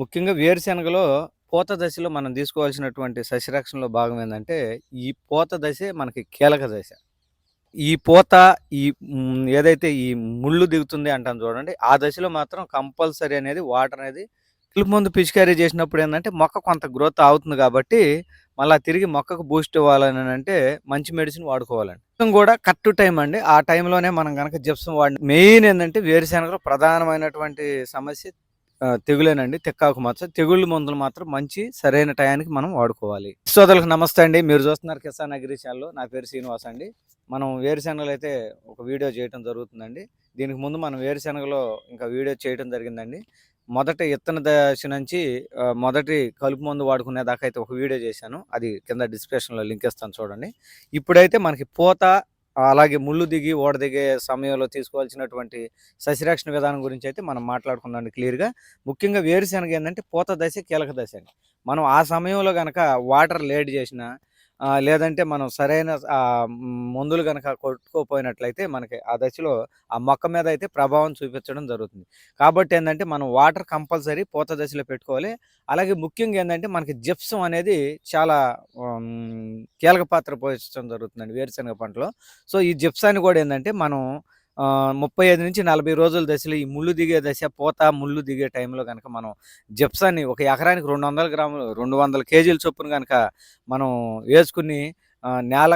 ముఖ్యంగా వేరుశెనగలో పూత దశలో మనం తీసుకోవాల్సినటువంటి సస్యరక్షణలో భాగం ఏంటంటే ఈ పూత దశే మనకి కీలక దశ. ఈ పూత ఈ ఏదైతే ఈ ముళ్ళు దిగుతుంది అంటాం చూడండి. ఆ దశలో మాత్రం కంపల్సరీ అనేది వాటర్ అనేది కలుపు మందు పిచికారీ చేసినప్పుడు ఏంటంటే మొక్క కొంత గ్రోత్ అవుతుంది కాబట్టి, మళ్ళీ తిరిగి మొక్కకు బూస్ట్ ఇవ్వాలనంటే మంచి మెడిసిన్ వాడుకోవాలండి. మొత్తం కూడా కరెక్ట్ టైం అండి. ఆ టైంలోనే మనం కనుక జిప్సం వాడి మెయిన్ ఏంటంటే వేరుశెనగలో ప్రధానమైనటువంటి సమస్య తెగులేనండి. తెక్కాకు మచ్చ. తెగుళ్ళు మందులు మాత్రం మంచి సరైన టయానికి మనం వాడుకోవాలి. సోదరులకు నమస్తే అండి. మీరు చూస్తున్నారు కిసాన్ అగ్రి ఛానల్. నా పేరు శ్రీనివాస్ అండి. మనం వేరుశెనగలు అయితే ఒక వీడియో చేయటం జరుగుతుందండి. దీనికి ముందు మనం వేరుశెనగలో ఇంకా వీడియో చేయటం జరిగిందండి. మొదట ఇత్తన దశ నుంచి మొదటి కలుపు మందు వాడుకునే దాకా అయితే ఒక వీడియో చేశాను. అది కింద డిస్క్రిప్షన్‌లో లింక్ ఇస్తాను చూడండి. ఇప్పుడైతే మనకి పూత అలాగే ముళ్ళు దిగి, ఓడ దిగే సమయంలో తీసుకోవాల్సినటువంటి సస్యరక్షణ విధానం గురించి అయితే మనం మాట్లాడుకుందాం క్లియర్‌గా. ముఖ్యంగా వేరుశెనగ ఏంటంటే పూత దశ కీలక దశ అండి. మనం ఆ సమయంలో కనుక వాటర్ లేట్ చేసినా లేదంటే మనం సరైన మందులు కనుక కొట్టుకోపోయినట్లయితే మనకి ఆ దశలో ఆ మొక్క మీద అయితే ప్రభావం చూపించడం జరుగుతుంది. కాబట్టి ఏంటంటే మనం వాటర్ కంపల్సరీ పూత దశలో పెట్టుకోవాలి. అలాగే ముఖ్యంగా ఏంటంటే మనకి జిప్సం అనేది చాలా కీలక పాత్ర పోషించడం జరుగుతుందండి వేరుశెనగ పంటలో. సో, ఈ జిప్సాన్ని కూడా ఏంటంటే మనం ముప్పై ఐదు నుంచి నలభై రోజుల దశలో ఈ ముళ్ళు దిగే దశ, పూత, ముళ్ళు దిగే టైంలో కనుక మనం జిప్సాన్ని ఒక ఎకరానికి 200 గ్రాములు 200 కేజీల చొప్పున కనుక మనం వేసుకుని నేల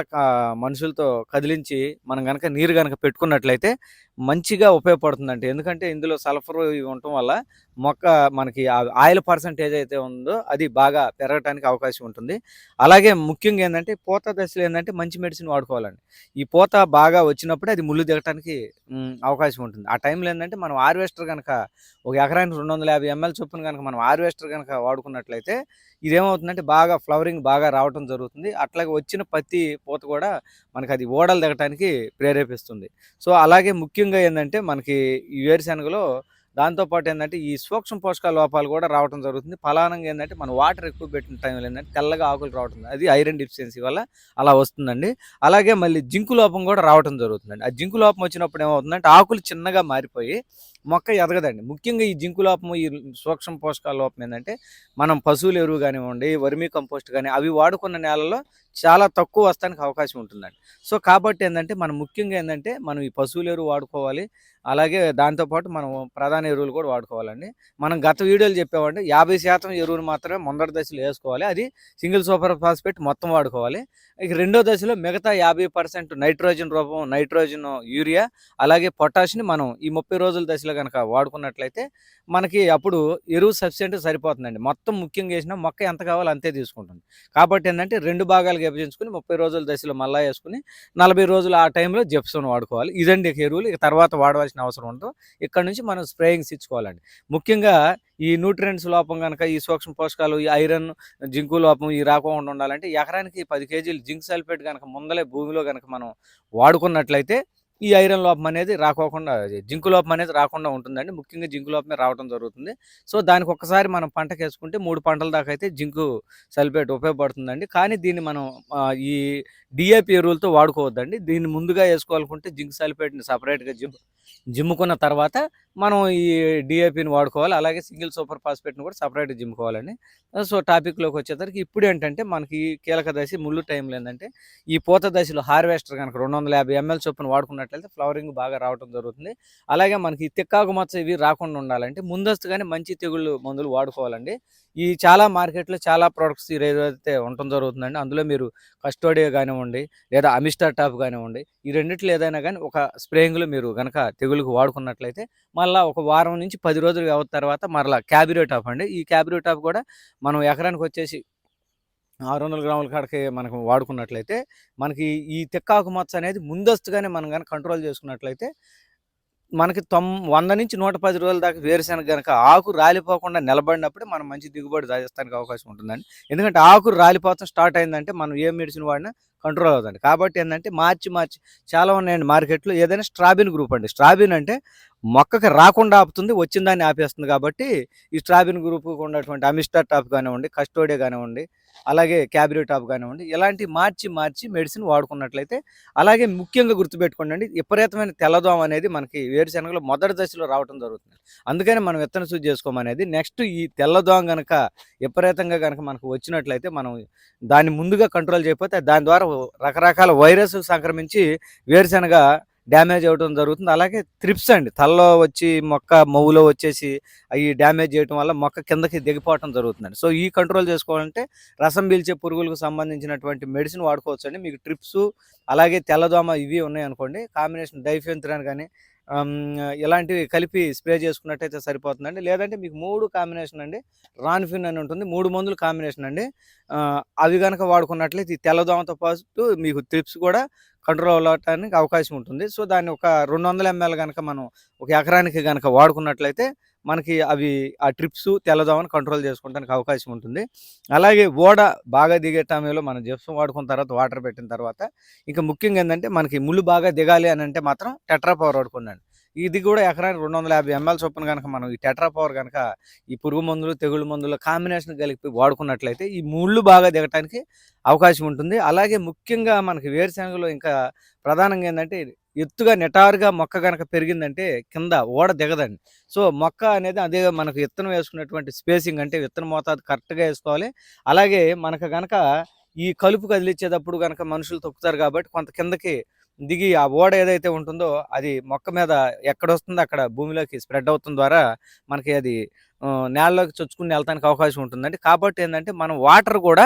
మనుషులతో కదిలించి మనం కనుక నీరు కనుక పెట్టుకున్నట్లయితే మంచిగా ఉపయోగపడుతుందండి. ఎందుకంటే ఇందులో సల్ఫర్ ఇవి ఉండటం వల్ల మొక్క మనకి ఆ ఆయిల్ పర్సంటేజ్ అయితే ఉందో అది బాగా పెరగటానికి అవకాశం ఉంటుంది. అలాగే ముఖ్యంగా ఏంటంటే పూత దశలో ఏంటంటే మంచి మెడిసిన్ వాడుకోవాలండి. ఈ పూత బాగా వచ్చినప్పుడే అది ముళ్ళు దిగటానికి అవకాశం ఉంటుంది. ఆ టైంలో ఏంటంటే మనం హార్వెస్టర్ కనుక ఒక ఎకరానికి 250 ఎంఎల్ చొప్పున కనుక మనం హార్వెస్టర్ కనుక వాడుకున్నట్లయితే ఇదేమవుతుందంటే బాగా ఫ్లవరింగ్ బాగా రావటం జరుగుతుంది. అట్లాగే వచ్చిన పత్తి పూత కూడా మనకి అది ఓడలు దిగటానికి ప్రేరేపిస్తుంది. సో, అలాగే ముఖ్యంగా ముఖ్యంగా ఏంటంటే మనకి ఈ వేరుశెనగలో దాంతో పాటు ఈ సూక్ష్మ పోషకాల లోపాలు కూడా రావటం జరుగుతుంది. ఫలానంగా ఏంటంటే మనం వాటర్ ఎక్కువ పెట్టిన టైంలో ఏంటంటే తెల్లగా ఆకులు రావటం అది ఐరన్ డిఫిషియన్సీ వల్ల అలా వస్తుందండి. అలాగే మళ్ళీ జింకు లోపం కూడా రావటం జరుగుతుందండి. ఆ జింకు లోపం వచ్చినప్పుడు ఏమవుతుందంటే ఆకులు చిన్నగా మారిపోయి మొక్క ఎదగదండి. ముఖ్యంగా ఈ జింకు లోపము, ఈ సూక్ష్మ పోషకాల లోపం ఏంటంటే మనం పశువుల ఎరువు కానివ్వండి వర్మీ కంపోస్ట్ కానీ అవి వాడుకున్న నేలలో చాలా తక్కువ వస్తానికి అవకాశం ఉంటుందండి. సో, కాబట్టి ఏంటంటే మనం ముఖ్యంగా ఏంటంటే మనం ఈ పశువుల ఎరువు వాడుకోవాలి. అలాగే దాంతోపాటు మనం ప్రధాన ఎరువులు కూడా వాడుకోవాలండి. మనం గత వీడియోలు చెప్పామండి 50% ఎరువును మాత్రమే ముందటి దశలో వేసుకోవాలి అది సింగిల్ సూపర్ ఫాస్ఫేట్ మొత్తం వాడుకోవాలి. ఇక రెండో దశలో మిగతా 50% నైట్రోజన్ రూపం, నైట్రోజన్, యూరియా అలాగే పొటాష్‌ని మనం ఈ 30 రోజుల దశలో గనక వాడుకున్నట్లయితే మనకి అప్పుడు ఎరువు సఫిషియెంట్‌గా సరిపోతుందండి. మొత్తం ముఖ్యంగా వేసిన మొక్క ఎంత కావాలో అంతే తీసుకుంటుంది. కాబట్టి ఏంటంటే రెండు భాగాలుగా విభజించుకొని 30 రోజుల దశలో మళ్ళా వేసుకుని నలభై రోజులు ఆ టైంలో జెప్సోన్ వాడుకోవాలి. ఇదండి ఎరువులు. ఇక తర్వాత వాడవలసిన అవసరం ఉండదు. ఇక్కడ నుంచి మనం స్ప్రేయింగ్స్ ఇచ్చుకోవాలండి. ముఖ్యంగా ఈ న్యూట్రియంట్స్ లోపం కనుక ఈ సూక్ష్మ పోషకాలు, ఈ ఐరన్, జింకు లోపం ఈ రాకుండా ఉండాలంటే ఎకరానికి పది కేజీలు జింక్ సల్ఫేట్ కనుక ముందలే భూమిలో గనక మనం వాడుకున్నట్లయితే ఈ ఐరన్ లోపం అనేది రాకోకుండా జింకు లోపం అనేది రాకుండా ఉంటుందండి. ముఖ్యంగా జింకు లోపమే రావడం జరుగుతుంది. సో, దానికి ఒక్కసారి మనం పంటకు వేసుకుంటే మూడు పంటల దాకా అయితే జింకు సల్ఫేట్ ఉపయోగపడుతుందండి. కానీ దీన్ని మనం ఈ డిఏపి ఎరువులతో వాడుకోవద్దండి. దీన్ని ముందుగా వేసుకోవాలనుకుంటే జింక్ సల్ఫేట్‌ని సపరేట్గా జిమ్ జిమ్ముకున్న తర్వాత మనం ఈ డిఏపిని వాడుకోవాలి. అలాగే సింగిల్ సూపర్ ఫాస్ఫేట్‌ని కూడా సపరేట్గా జిమ్ముకోవాలండి. సో, టాపిక్‌లోకి వచ్చేసరికి ఇప్పుడేంటంటే మనకి కీలక దశ ముళ్ళు టైంలో ఏంటంటే ఈ పూత దశలో హార్వెస్టర్ గనక 250 ఎంఎల్ చొప్పున వాడుకున్నట్లయితే ఫ్లవరింగ్ బాగా రావడం జరుగుతుంది. అలాగే మనకి తిక్కాకు మచ్చ ఇవి రాకుండా ఉండాలంటే ముందస్తుగానే మంచి తెగుళ్ళు మందులు వాడుకోవాలండి. ఈ చాలా మార్కెట్‌లో చాలా ప్రొడక్ట్స్ ఏదైతే ఉండటం జరుగుతుందండి. అందులో మీరు కస్టోడియా కానివ్వండి లేదా అమిస్టర్ టాప్ కానివ్వండి ఈ రెండిట్లో ఏదైనా కానీ ఒక స్ప్రేయింగ్‌లో మీరు కనుక తెగులుకు వాడుకున్నట్లయితే మళ్ళీ ఒక వారం నుంచి 10 రోజుల వ్యవధి తర్వాత మరలా క్యాబిరియో టాప్ అండి. ఈ క్యాబిరియో టాప్ కూడా మనం ఎకరానికి వచ్చేసి ఆరు వందల గ్రాముల కాడకి మనకు వాడుకున్నట్లయితే మనకి ఈ తెక్కాకు మచ్చ అనేది ముందస్తుగానే మనం కానీ కంట్రోల్ చేసుకున్నట్లయితే మనకి తొం 100-110 రోజుల దాకా వేరుశనగ గనక ఆకు రాలిపోకుండా నిలబడినప్పుడే మనం మంచి దిగుబడి సాధిస్తానికి అవకాశం ఉంటుందండి. ఎందుకంటే ఆకు రాలిపోతాం స్టార్ట్ అయిందంటే మనం ఏ మెడిసిన్ వాడినా కంట్రోల్ అవుతుంది కాబట్టి ఏంటంటే మార్చి, మార్చి చాలా ఉన్నాయండి మార్కెట్‌లో ఏదైనా స్ట్రాబిన్ గ్రూప్ అండి. స్ట్రాబిన్ అంటే మొక్కకి రాకుండా ఆపుతుంది వచ్చిన దాన్ని ఆపేస్తుంది కాబట్టి ఈ స్ట్రాబిన్ గ్రూప్ ఉన్నటువంటి అమిస్టర్ టాప్ కానివ్వండి కస్టోడియా కానివ్వండి అలాగే క్యాబ్రీ టాప్ కానివ్వండి ఇలాంటి మార్చి మార్చి మెడిసిన్ వాడుకున్నట్లయితే అలాగే ముఖ్యంగా గుర్తుపెట్టుకోండి విపరీతమైన తెల్లదోమ అనేది మనకి వేరుశనగలో మొదటి దశలో రావడం జరుగుతుంది. అందుకని మనం విత్తన శుద్ధి చేసుకోమనేది నెక్స్ట్ ఈ తెల్లదోమ కనుక విపరీతంగా కనుక మనకు వచ్చినట్లయితే మనం దాన్ని ముందుగా కంట్రోల్ చేయకపోతే దాని ద్వారా రకరకాల వైరస్ సంక్రమించి వేరుశనగ డ్యామేజ్ అవ్వడం జరుగుతుంది. అలాగే త్రిప్స్ అండి. తలలో వచ్చి మొక్క మవ్వులో వచ్చేసి అవి డ్యామేజ్ చేయడం వల్ల మొక్క కిందకి దిగిపోవటం జరుగుతుందండి. సో ఈ కంట్రోల్ చేసుకోవాలంటే రసం పీల్చే పురుగులకు సంబంధించినటువంటి మెడిసిన్ వాడుకోవచ్చు అండి మీకు ట్రిప్స్ అలాగే తెల్లదోమ ఇవి ఉన్నాయి అనుకోండి. కాంబినేషన్ డైఫెంత్రాన్ కానీ ఇలాంటివి కలిపి స్ప్రే చేసుకున్నట్టయితే సరిపోతుందండి. లేదంటే మీకు మూడు కాంబినేషన్ అండి. రాన్ఫిన్ అని ఉంటుంది. మూడు మందులు కాంబినేషన్ అండి. అవి కనుక వాడుకున్నట్లయితే ఈ తెల్లదోమతో పాటు మీకు త్రిప్స్ కూడా కంట్రోల్ అవ్వడానికి అవకాశం ఉంటుంది. సో దాన్ని ఒక రెండు వందల ఎంఎల్ కనుక మనం ఒక ఎకరానికి కనుక వాడుకున్నట్లయితే మనకి అవి ఆ ట్రిప్స్ తెల్లదోమని కంట్రోల్ చేసుకోవడానికి అవకాశం ఉంటుంది. అలాగే ఓడ బాగా దిగే టైంలో మనం జిప్సం వాడుకున్న తర్వాత వాటర్ పెట్టిన తర్వాత ఇంకా ముఖ్యంగా ఏంటంటే మనకి ముళ్ళు బాగా దిగాలి అని అంటే మాత్రం టెట్రా పవర్ వాడుకున్నాను ఇది కూడా ఎకరానికి రెండు వందల యాభై ఎంఎల్ చొప్పున కనుక మనం ఈ టెట్రా పవర్ కనుక ఈ పురుగు మందులు తెగుళ్ళు మందులు కాంబినేషన్ కలిపి వాడుకున్నట్లయితే ఈ ముళ్ళు బాగా దిగటానికి అవకాశం ఉంటుంది. అలాగే ముఖ్యంగా మనకి వేరుశెనగలో ఇంకా ప్రధానంగా ఏంటంటే ఎత్తుగా నిటారుగా మొక్క కనుక పెరిగిందంటే కింద ఓడ దిగదండి. సో మొక్క అనేది అదే మనకు విత్తనం వేసుకున్నటువంటి స్పేసింగ్ అంటే విత్తనం మోతాదు కరెక్ట్గా వేసుకోవాలి. అలాగే మనకు కనుక ఈ కలుపు కదిలిచ్చేటప్పుడు కనుక మనుషులు తొక్కుతారు కాబట్టి కొంత కిందకి దిగి ఆ ఓడ ఏదైతే ఉంటుందో అది మొక్క మీద ఎక్కడ వస్తుందో అక్కడ భూమిలోకి స్ప్రెడ్ అవుతుంది ద్వారా మనకి అది నేలలోకి చొచ్చుకుని వెళ్తానికి అవకాశం ఉంటుందండి. కాబట్టి ఏంటంటే మనం వాటర్ కూడా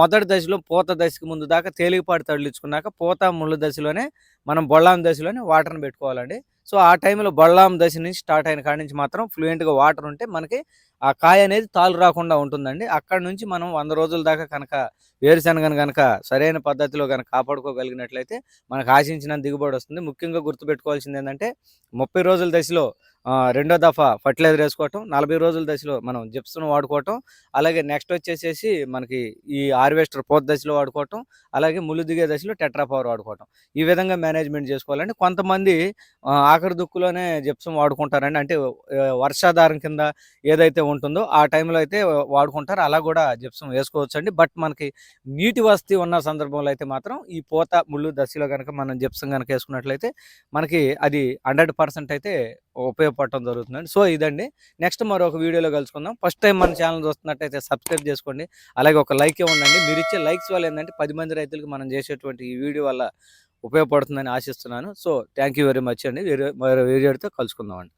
మొదటి దశలో పూత దశకి ముందు దాకా తేలికపాటి తడిలించుకున్నాక పూత ముళ్ళు దశలోనే మనం బొళ్ళాం దశలోనే వాటర్ని పెట్టుకోవాలండి. సో ఆ టైంలో బళ్ళాం దశ నుంచి స్టార్ట్ అయిన కాడి నుంచి మాత్రం ఫ్లూయెంట్గా వాటర్ ఉంటే మనకి ఆ కాయ అనేది తాలు రాకుండా ఉంటుందండి. అక్కడ నుంచి మనం వంద రోజుల దాకా కనుక వేరుశనగను కనుక సరైన పద్ధతిలో కనుక కాపాడుకోగలిగినట్లయితే మనకు ఆశించిన దిగుబడి వస్తుంది. ముఖ్యంగా గుర్తుపెట్టుకోవాల్సింది ఏంటంటే ముప్పై రోజుల దశలో రెండో దఫా ఫర్టిలైజర్ వేసుకోవటం నలభై రోజుల దశలో మనం జిప్స్ను వాడుకోవటం అలాగే నెక్స్ట్ వచ్చేసేసి మనకి ఈ హార్వెస్టర్ పోత దశలో వాడుకోవటం అలాగే ముళ్ళు దిగే దశలో టెట్రా పవర్ వాడుకోవటం. ఈ విధంగా మేనేజ్మెంట్ చేసుకోవాలండి. కొంతమంది ఆఖరి దుక్కులోనే జిప్సం వాడుకుంటారండి. అంటే వర్షాధారం కింద ఏదైతే ఉంటుందో ఆ టైంలో అయితే వాడుకుంటారు. అలా కూడా జిప్సం వేసుకోవచ్చండి. బట్ మనకి నీటి వసతి ఉన్న సందర్భంలో అయితే మాత్రం ఈ పోత ముళ్ళు దశలో కనుక మనం జిప్సం కనుక వేసుకున్నట్లయితే మనకి అది హండ్రెడ్ పర్సెంట్ అయితే ఉపయోగపడటం జరుగుతుందండి. సో ఇదండి. నెక్స్ట్ మరొక వీడియోలో కలుసుకుందాం. ఫస్ట్ టైం మన ఛానల్ చూస్తున్నట్టయితే సబ్స్క్రైబ్ చేసుకోండి. అలాగే ఒక లైక్ ఇవ్వండి మీరు ఇచ్చే లైక్స్ వల్ల ఏంటంటే పది మంది రైతులకు మనం చేసేటువంటి ఈ వీడియో వల్ల ఉపయోగపడుతుందని ఆశిస్తున్నాను. So thank you very much అండి. వేరే మరో వీడియోతో కలుసుకుందాం అండి